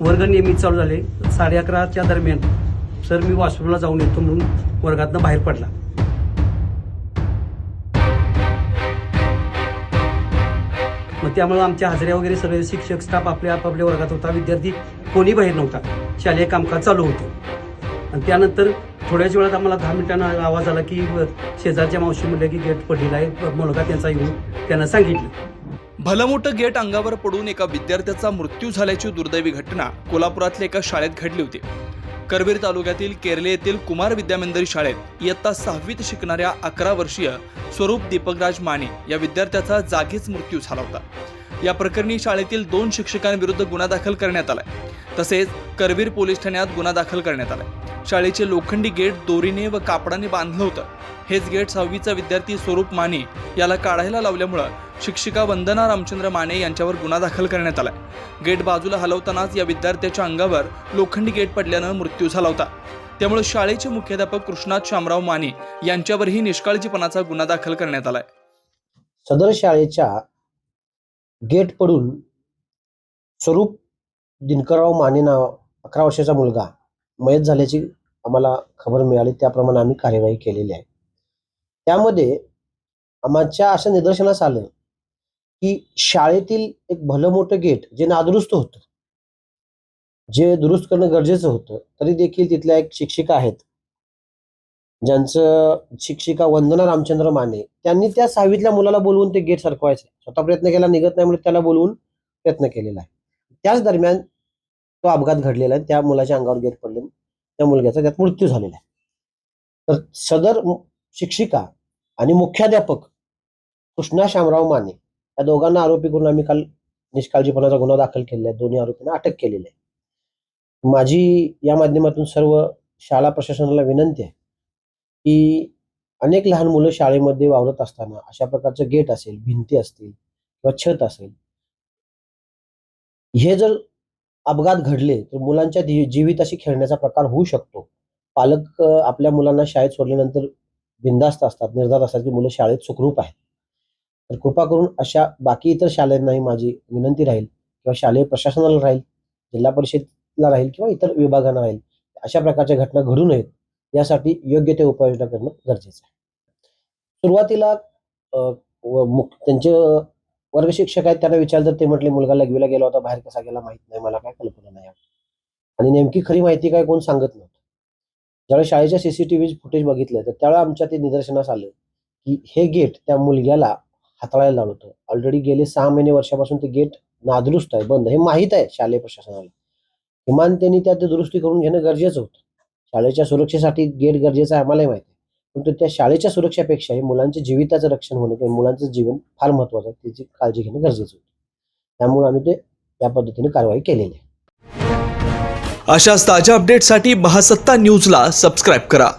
वर्ग नियमित चालू झाले. साडे अकराच्या दरम्यान सर मी वॉशरूमला जाऊन येतो म्हणून वर्गातनं बाहेर पडला. मग त्यामुळे आमच्या हजऱ्या वगैरे सगळे शिक्षक स्टाफ आपल्या आपापल्या वर्गात होता. विद्यार्थी कोणी बाहेर नव्हता. शालेय कामकाज चालू होतं. आणि त्यानंतर थोड्याच वेळात आम्हाला दहा मिनिटांना आवाज आला की शेजारच्या मावशी म्हटलं की गेट पडलेला आहे. मुलगा त्यांचा येऊन त्यांना सांगितलं. भलमोठं गेट अंगावर पडून एका विद्यार्थ्याचा मृत्यू झाल्याची दुर्दैवी घटना कोल्हापुरातल्या एका शाळेत घडली होती. करवीर तालुक्यातील केरले येथील कुमार विद्यामंदिर शाळेत इयत्ता सहावीत शिकणाऱ्या अकरा वर्षीय स्वरूप दीपकराज माने या विद्यार्थ्याचा जागीच मृत्यू झाला होता. या प्रकरणी शाळेतील दोन शिक्षकांविरुद्ध गुन्हा दाखल करण्यात आलाय. तसेच करवीर पोलीस ठाण्यात गुन्हा दाखल करण्यात आलाय. शाळेचे लोखंडी गेट दोरीने व कापडाने बांधलं होतं. हेच गेट सहावीचा विद्यार्थी स्वरूप माने याला काढायला लावल्यामुळं शिक्षिका वंदना रामचंद्र माने यांच्यावर गुन्हा दाखल करण्यात आलाय. गेट बाजूला हलवतानाच या विद्यार्थ्याच्या अंगावर लोखंडी गेट पडल्यानं मृत्यू झाला होता. त्यामुळे शाळेचे मुख्याध्यापक कृष्णात शामराव माने यांच्यावरही निष्काळजीपणाचा गुन्हा दाखल करण्यात आलाय. सदर शाळेच्या गेट पडून स्वरूप दिनकरराव माने नाव अकरा वर्षाचा मुलगा मयत झाल्याची आम्हाला खबर मिळाली. त्याप्रमाणे आम्ही कार्यवाही केलेली आहे. त्यामध्ये आमच्या अशा निदर्शनास आलं की शाळेतील एक भलं मोठं गेट जे नादुरुस्त होतं जे दुरुस्त करणं गरजेचं होतं तरी देखील तिथल्या एक शिक्षिका आहेत ज्यांचं शिक्षिका वंदना रामचंद्र माने त्यांनी त्या सहावीतल्या मुलाला बोलवून ते गेट सरकवायचे. स्वतः प्रयत्न केला निघत नाही म्हणून त्याला बोलवून प्रयत्न केलेला आहे. त्याच दरम्यान तो अपघात घडलेला आहे. त्या मुलाच्या अंगावर गेट पडले. त्या मुलग्याचा त्यात मृत्यू झालेला आहे. तर सदर शिक्षिका आणि मुख्याध्यापक कृष्णा शामराव माने या दोघांना आरोपी करून आम्ही काल निष्काळजीपणाचा गुन्हा दाखल केलेला आहे. दोन्ही आरोपींना अटक केलेली आहे. माझी या माध्यमातून सर्व शाळा प्रशासनाला विनंती आहे. की अनेक लहान मुलं शाळेमध्ये वावरत असताना अशा प्रकारचं गेट असेल भिंती असतील किंवा छत असेल. हे जर अपघात घडले तर मुलांच्या जीविताशी खेळण्याचा प्रकार होऊ शकतो. पालक आपल्या मुलांना शाळेत सोडल्यानंतर बिंदास्त असतात निर्धार असतात की मुलं शाळेत सुखरूप आहेत. तर कृपा करून अशा बाकी इतर शाळांनाही माझी विनंती राहील किंवा शालेय प्रशासनाला राहील जिल्हा परिषदला राहील किंवा इतर विभागांना राहील अशा प्रकारच्या घटना घडू नयेत. यासाठी योग्य ते उपाययोजना करणं गरजेचं आहे. सुरुवातीला त्यांचे वर्ग शिक्षक आहेत त्यांना विचारलं तर ते म्हटले मुलगा लघवीला गेला होता बाहेर कसा गेला माहीत नाही मला काय कल्पना नाही आणि नेमकी खरी माहिती काय कोण सांगत नव्हतं. ज्यावेळेस शाळेच्या सीसीटीव्ही फुटेज बघितलं तर त्यावेळेला आमच्या ते निदर्शनास आलं की हे गेट त्या मुलग्याला हाताळायला लावलं होतं. ऑलरेडी गेले सहा महिने वर्षापासून ते गेट नादुरुस्त आहे बंद हे माहीत आहे शालेय प्रशासनाला. किमान त्यांनी त्यात दुरुस्ती करून घेणं गरजेचं होतं. शाळेच्या सुरक्षेसाठी गेट गरजेचं आहे आम्हालाही माहिती आहे. परंतु त्या शाळेच्या सुरक्षेपेक्षाही मुलांच्या जीविताचं रक्षण होणं किंवा मुलांचं जीवन फार महत्वाचं आहे त्याची काळजी घेणं गरजेचं होतं. त्यामुळे आम्ही ते या पद्धतीने कारवाई केलेली आहे. अशाच ताज्या अपडेटसाठी महासत्ता न्यूजला सबस्क्राईब करा.